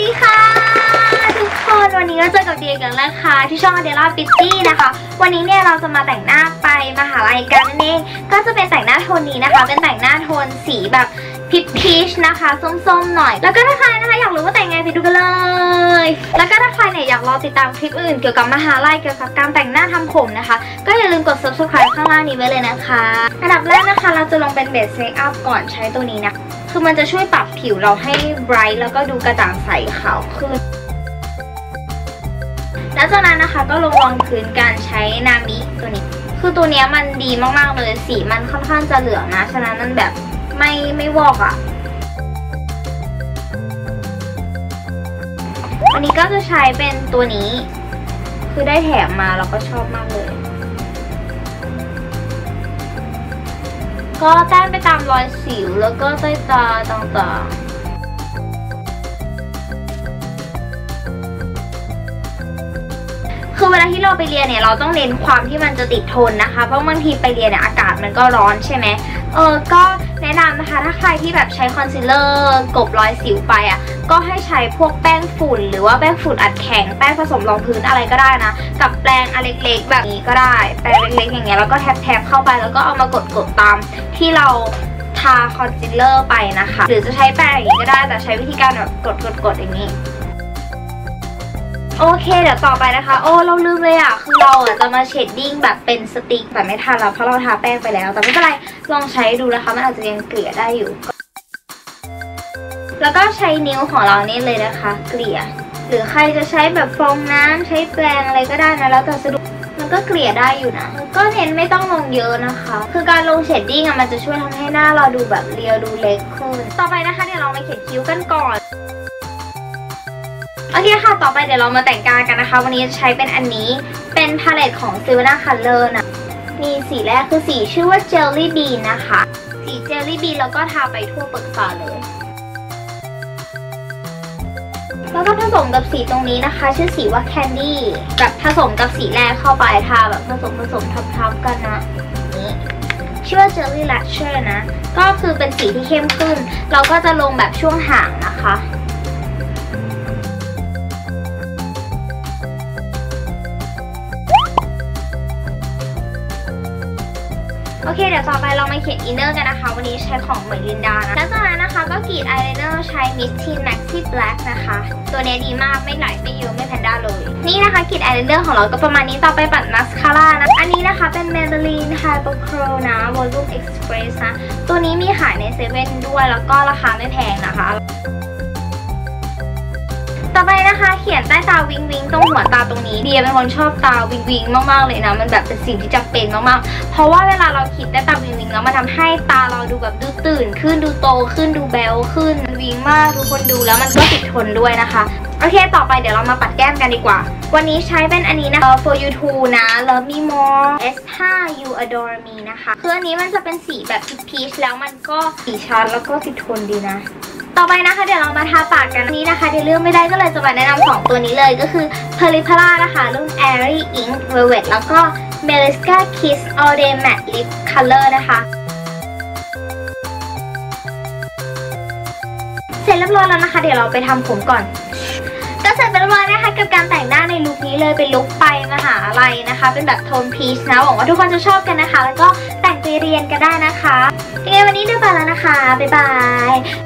ดีค่ะ ทุกคนวันนี้ก็เจอกับเดียกันแล้วค่ะ ที่ช่องเดล่าปิตตี้นะคะ วันนี้เนี่ยเราจะมาแต่งหน้าไปมหาลัยกันนั่นเองก็จะเป็นแต่งหน้าโทนนี้นะคะ เป็นแต่งหน้าโทนสีแบบพิพีชนะคะส้มๆหน่อย แล้วก็ถ้าใครนะคะอยากรู้ว่าแต่งไงไปดูกันเลย แล้วก็ถ้าใครเนี่ยอยากรอติดตามคลิปอื่นเกี่ยวกับมหาลัยเกี่ยวกับการแต่งหน้าทำผมนะคะ ก็อย่าลืมกด subscribe ข้างล่างนี้ไว้เลยนะคะ อันดับแรกนะคะ เราจะลงเป็นเบสเมคอัพก่อนใช้ตัวนี้นะ คือมันจะช่วยปรับผิวเราให้ bright แล้วก็ดูกระจ่างใสขาวขึ้น แล้วจากนั้นนะคะก็ลงรองพื้นการใช้นามิตัวนี้ คือตัวนี้มันดีมากๆเลยสีมันค่อนข้างจะเหลืองนะ ฉะนั้นมันแบบไม่ไม่วอกอะ่ะวันนี้ก็จะใช้เป็นตัวนี้ คือได้แถมมาแล้วก็ชอบมากเลย ก็แต้มไปตามรอยสิวแล้วก็ใต้ตาต่างๆ คือเวลาที่เราไปเรียนเนี่ยเราต้องเน้นความที่มันจะติดทนนะคะ เพราะบางทีไปเรียนเนี่ยอากาศมันก็ร้อนใช่ไหมเออก็แนะนำนะคะถ้าใครที่แบบใช้คอนซีลเลอร์กบรอยสิวไปอะก็ให้ใช้พวกแป้งฝุ่น หรือว่าแป้งฝุ่นอัดแข็งแป้งผสมรองพื้นอะไรก็ได้นะ กับแปรงอันเล็กๆ แบบนี้ก็ได้แปรงเล็กๆ อย่างเงี้ยแล้วก็แทบๆเข้าไปแล้วก็เอามากดๆตามที่เราทาคอนซีลเลอร์ไปนะคะ หรือจะใช้แปรงอย่างนี้ก็ได้แต่ใช้วิธีการแบบกดๆๆอย่างนี้ โอเคเดี๋ยวต่อไปนะคะ โอ้เราลืมเลยอะ คือเราอะจะมาเชดดิ้งแบบเป็นสติ๊กแต่ไม่ทันแล้วเพราะเราทาแป้งไปแล้ว แต่ไม่เป็นไรลองใช้ดูนะคะ มันอาจจะยังเกลี่ยได้อยู่ แล้วก็ใช้นิ้วของเรานี่เลยนะคะ เกลี่ย หรือใครจะใช้แบบฟองน้ำใช้แปรงอะไรก็ได้นะแล้วแต่สะดวกมันก็เกลี่ยได้อยู่นะ ก็เน้นไม่ต้องลงเยอะนะคะ คือการลงเชดดิ้งอะมันจะช่วยทำให้หน้าเราดูแบบเรียวดูเล็กขึ้นต่อไปนะคะเดี๋ยวเรามาเขียนคิ้วกันก่อน โอเคค่ะ ต่อไปเดี๋ยวเรามาแต่งกายกันนะคะ วันนี้ใช้เป็นอันนี้ เป็นพาเลตของ Silvana Color นะ มีสีแรกคือสีชื่อว่า Jelly Bean นะคะ สี Jelly Bean แล้วก็ทาไปทั่วเปลือกตาเลย แล้วก็ผสมกับสีตรงนี้นะคะ ชื่อสีว่า Candy แบบผสมกับสีแรกเข้าไปทาแบบผสมผสมทับๆกันนะนี่ชื่อว่า Jelly Lasher นะ ก็คือเป็นสีที่เข้มขึ้น เราก็จะลงแบบช่วงห่างนะคะ โอเคเดี๋ยวต่อไปเรามาเขียนอินเนอร์กันนะคะ วันนี้ใช้ของเหมยลินดานะแล้วจากนั้นนะคะก็กรีดอายไลเนอร์ใช้ Miss Teen Maxi Black นะคะ ตัวนี้ดีมากไม่ไหลไม่เยอะไม่แพนด้าเลย นี่นะคะกรีดอายไลเนอร์ของเราก็ประมาณนี้ต่อไปปัดมัสคาร่านะอันนี้นะคะเป็น Maybelline Hyper Curl นะ Volume Express นะตัวนี้มีขายในเซเว่นด้วยแล้วก็ราคาไม่แพงนะคะ ต่อไปนะคะ เขียนใต้ตาวิงวิงตรงหัวตาตรงนี้เดียเป็นคนชอบตาวิงวิงมากๆเลยนะ มันแบบเป็นสิ่งที่จำเป็นมากๆ เพราะว่าเวลาเราขีดใต้ตาวิงวิงแล้วมันทำให้ตาเราดูแบบดูตื่น ขึ้นดูโตขึ้นดูแบลขึ้นวิงมากทุกคนดูแล้วมันก็ติดทนด้วยนะคะโอเค ต่อไปเดี๋ยวเรามาปัดแก้มกันดีกว่า วันนี้ใช้เป็นอันนี้นะคะ for you too นะ love me more S5 you adore me นะคะ คืออันนี้มันจะเป็นสีแบบพีชแล้วมันก็สีชัดแล้วก็ติดทนดีนะ ต่อไปนะคะเดี๋ยวเรามาทาปากกันนี้นะคะเดี๋ยวเลือกไม่ได้ก็เลยจะมาแนะนำสองตัวนี้เลยก็คือ p e r i p a r a นะคะ รุ่น Airy Ink Velvet แล้วก็ Meliska Kiss All Day Matte Lip Color นะคะเสร็จเรียบร้อยแล้วนะคะ เดี๋ยวเราไปทำผมก่อนก็เสร็จเป็นเรียบร้อยนะคะกับการแต่งหน้าในลุคนี้เลยเป็นลุคไปมหาลัยนะคะ เป็นแบบโทนพีชนะหวังว่าทุกคนจะชอบกันนะคะ แล้วก็แต่งไปเรียนกันได้นะคะยังไงวันนี้เดินไปแล้วนะคะ บ๊ายบาย